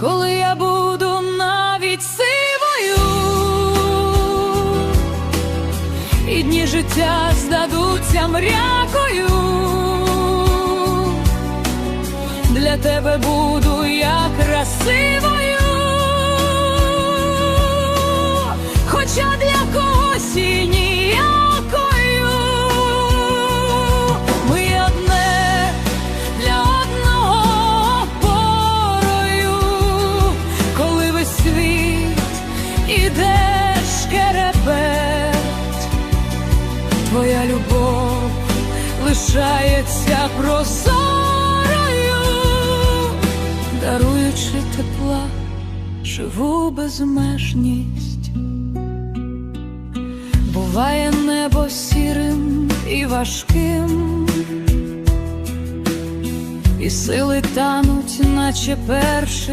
коли я буду навіть сивою, і дні життя здадуться мрякою. Для тебе буду я красивою, іде твоя любов лишається прозорою, даруючи тепла, живу безмежність. Буває небо сірим і важким, і сили тануть, наче перший.